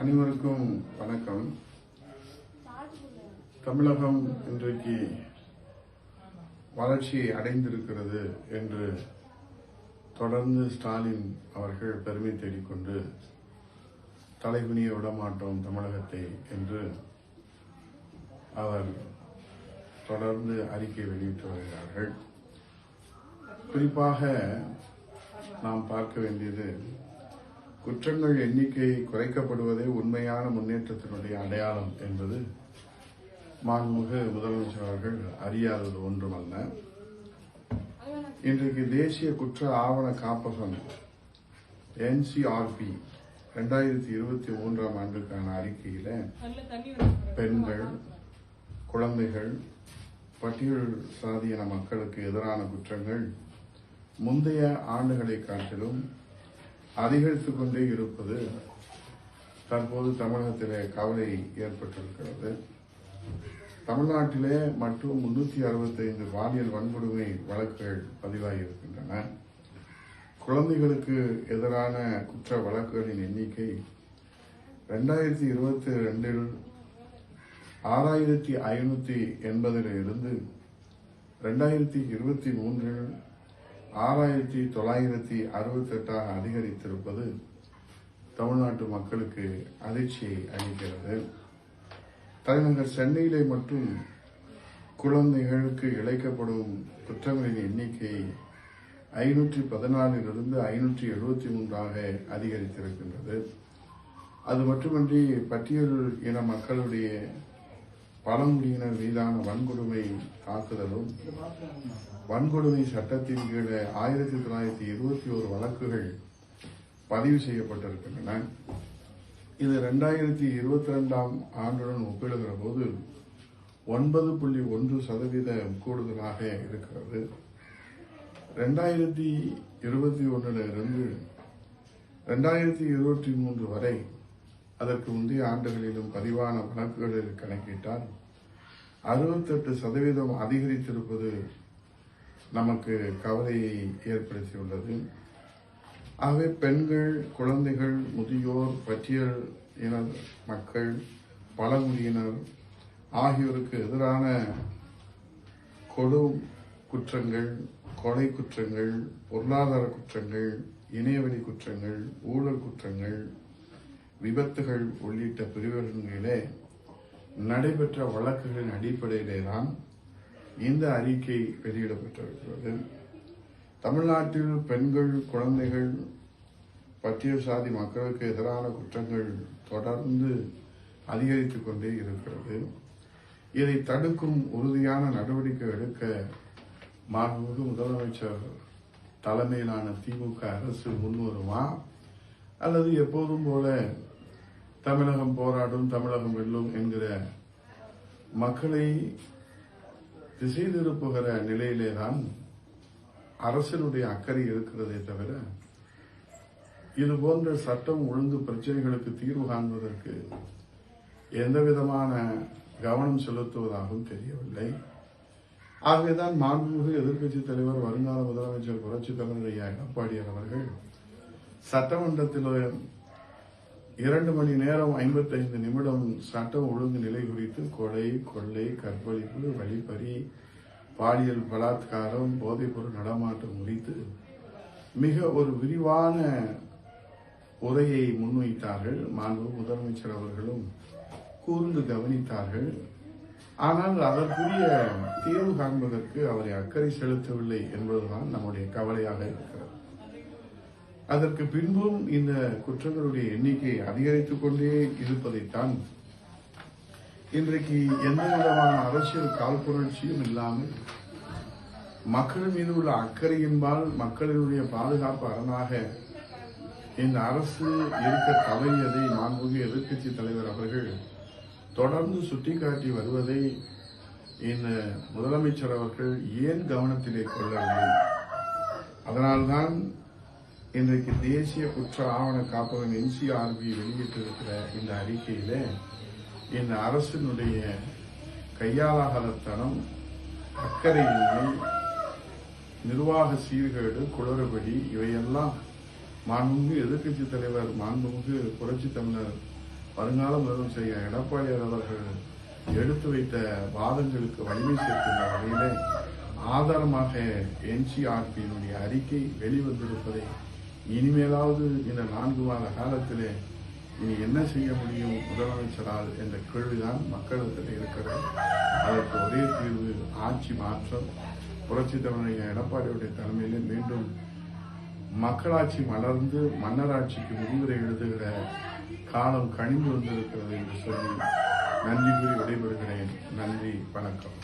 அனைவருக்கும் வணக்கம். தமிழகம் இன்றைக்கு வளர்ச்சி அடைந்திருக்கிறது என்று தொடர்ந்து ஸ்டாலின் அவர்கள் பெருமை தேடிக்கொண்டு தலைகுனிய விடமாட்டோம் தமிழகத்தை என்று அவர் தொடர்ந்து அறிக்கை வெளியிட்டு வருகிறார்கள். குறிப்பாக நாம் பார்க்க வேண்டியது குற்றங்கள் எண்ணிக்கை குறைக்கப்படுவதே உண்மையான முன்னேற்றத்தினுடைய அடையாளம் என்பது மாண்புமிகு முதலமைச்சர் அவர்கள் அறியாதது ஒன்றுமல்ல. இன்றைக்கு தேசிய குற்ற ஆவண காப்பகம் என்சிஆர்பி ரெண்டாயிரத்தி இருபத்தி மூன்றாம் ஆண்டுக்கான அறிக்கையில பெண்கள் குழந்தைகள் பட்டியல் சாதியின மக்களுக்கு எதிரான குற்றங்கள் முந்தைய ஆண்டுகளை காட்டிலும் அதிகரித்துக் கொண்டே இருப்பது தற்போது தமிழகத்திலே கவலை ஏற்பட்டிருக்கிறது. தமிழ்நாட்டிலே மட்டும் முன்னூத்தி அறுபத்தைந்து பாலியல் வன்கொடுமை வழக்குகள் பதிவாகி இருக்கின்றன குழந்தைகளுக்கு எதிரான குற்ற வழக்குகளின் எண்ணிக்கை ரெண்டாயிரத்தி இருபத்தி ரெண்டில் ஆறாயிரத்தி ஐநூத்தி எண்பதில் இருந்து ரெண்டாயிரத்தி இருபத்தி மூன்றில் ஆறாயிரத்தி தொள்ளாயிரத்தி அறுபத்தி எட்டாக அதிகரித்திருப்பது தமிழ்நாட்டு மக்களுக்கு அதிர்ச்சியை அளிக்கிறது. தலைநகர் சென்னையிலே மட்டும் குழந்தைகளுக்கு இழைக்கப்படும் குற்றங்களின் எண்ணிக்கை ஐநூற்றி பதினாலிலிருந்து ஐநூற்றி எழுபத்தி மூன்றாக அதிகரித்திருக்கின்றது. அது மட்டுமன்றி பட்டியல் இன மக்களுடைய பழங்குடியினர் மீதான வன்கொடுமை தாக்குதலும் வன்கொடுமை சட்டத்தின் கீழே ஆயிரத்தி தொள்ளாயிரத்தி இருபத்தி ஒரு வழக்குகள் பதிவு செய்யப்பட்டிருக்கின்றன. இது ரெண்டாயிரத்தி இருபத்தி ரெண்டாம் ஆண்டுடன் ஒப்பிடுகிற போது ஒன்பது புள்ளி ஒன்று சதவீதம் கூடுதலாக இருக்கிறது. ரெண்டாயிரத்தி இருபத்தி ஒன்றில் இருந்து ரெண்டாயிரத்தி இருபத்தி மூன்று வரை அதற்கு முந்தைய ஆண்டுகளிலும் பதிவான வழக்குகளில் கணக்கிட்டால் அறுபத்தெட்டு சதவீதம் அதிகரித்திருப்பது நமக்கு கவலையை ஏற்படுத்தியுள்ளது. ஆகவே பெண்கள் குழந்தைகள் முதியோர் பட்டியல் இன மக்கள் பழங்குடியினர் ஆகியோருக்கு எதிரான கொடும் குற்றங்கள் கொலை குற்றங்கள் பொருளாதார குற்றங்கள் இணையவெளி குற்றங்கள் ஊழல் குற்றங்கள் விபத்துகள் உள்ளிட்ட பிரிவுகளிலே நடைபெற்ற வழக்குகளின் அடிப்படையிலே தான் இந்த அறிக்கை வெளியிடப்பட்டிருக்கிறது. தமிழ்நாட்டில் பெண்கள் குழந்தைகள் பட்டியல் சாதி மக்களுக்கு எதிரான குற்றங்கள் தொடர்ந்து அதிகரித்துக் கொண்டே இருக்கிறது. இதை தடுக்கும் உறுதியான நடவடிக்கை எடுக்க மாண்புமிகு முதலமைச்சர் தலைமையிலான திமுக அரசு முன்வருமா? அல்லது எப்போதும் போல தமிழகம் போராடும் தமிழகம் வெல்லும் என்கிற மக்களை திசை திருப்புகிற நிலையிலே தான் அரசினுடைய அக்கறை இருக்கிறதே தவிர இது போன்ற சட்டம் ஒழுங்கு பிரச்சனைகளுக்கு தீர்வு காண்பதற்கு எந்த விதமான கவனம் செலுத்துவதாகவும் தெரியவில்லை. ஆகவேதான் மாண்புமிகு எதிர்க்கட்சி தலைவர் வருங்கால முதலமைச்சர் புரட்சி தலைவர் ஐயா எடப்பாடியார் அவர்கள் சட்டமன்றத்தில் இரண்டு மணி நேரம் ஐம்பத்தைந்து நிமிடம் சட்டம் ஒழுங்கு நிலை குறித்து கொலை கொள்ளை கற்பழிப்பு வழிப்பறி பாலியல் பலாத்காரம் போதைப்பொருள் நடமாட்டம் குறித்து மிக ஒரு விரிவான உரையை முன்வைத்தார்கள். மாண்பு முதலமைச்சர் அவர்களும் கூர்ந்து கவனித்தார்கள். ஆனால் அதற்குரிய தீர்வு காண்பதற்கு அவரை அக்கறை செலுத்தவில்லை என்பதுதான் நம்முடைய கவலையாக இருக்கிறது. அதற்கு பின்பும் இந்த குற்றங்களுடைய எண்ணிக்கை அதிகரித்துக் கொண்டே இருப்பதைத்தான் இன்றைக்கு எந்த விதமான அரசியல் காழ்ப்புணர்ச்சியும் இல்லாமல் மக்கள் மீது உள்ள அக்கறையின்பால் மக்களினுடைய பாதுகாப்பு அரணாக இந்த அரசு இருக்க தவறியதை மாண்புமிகு எதிர்க்கட்சி தலைவர் அவர்கள் தொடர்ந்து சுட்டிக்காட்டி வருவதை இந்த முதலமைச்சர் அவர்கள் ஏன் கவனத்திலே கொள்ளவில்லை? அதனால்தான் இன்றைக்கு தேசிய குற்ற ஆவண காப்பகம் என்சிஆர்பி வெளியிட்டிருக்கிற இந்த அறிக்கையில இந்த அரசினுடைய கையாளாகலத்தனம் அக்கறையின்மை நிர்வாக சீர்கேடு குளறுபடி இவையெல்லாம் மாண்புமிகு எதிர்க்கட்சி தலைவர் மாண்புமிகு புரட்சி தமிழர் வருங்கால முதலமைச்சர் செய்ய எடப்பாடியார் அவர்கள் எடுத்து வைத்த வாதங்களுக்கு வலிமை சேர்க்கின்ற வகையிலே ஆதாரமாக என்சிஆர்பியினுடைய அறிக்கை வெளிவந்திருப்பதை இனிமேலாவது இந்த நான்கு மாத காலத்திலே இனி என்ன செய்ய முடியும் முதலமைச்சரால் என்ற கேள்விதான் மக்களிடத்தில் இருக்கிறது. அதற்கு ஒரே தீர்வு ஆட்சி மாற்றம். புரட்சி தமிழக எடப்பாடியுடைய தலைமையிலே மீண்டும் மக்களாட்சி மலர்ந்து மன்னராட்சிக்கு விரிவுரை எழுதுகிற காலம் கணிந்து வந்திருக்கிறது என்று சொல்லி நன்றி கூறி விடைபெறுகிறேன். நன்றி வணக்கம்.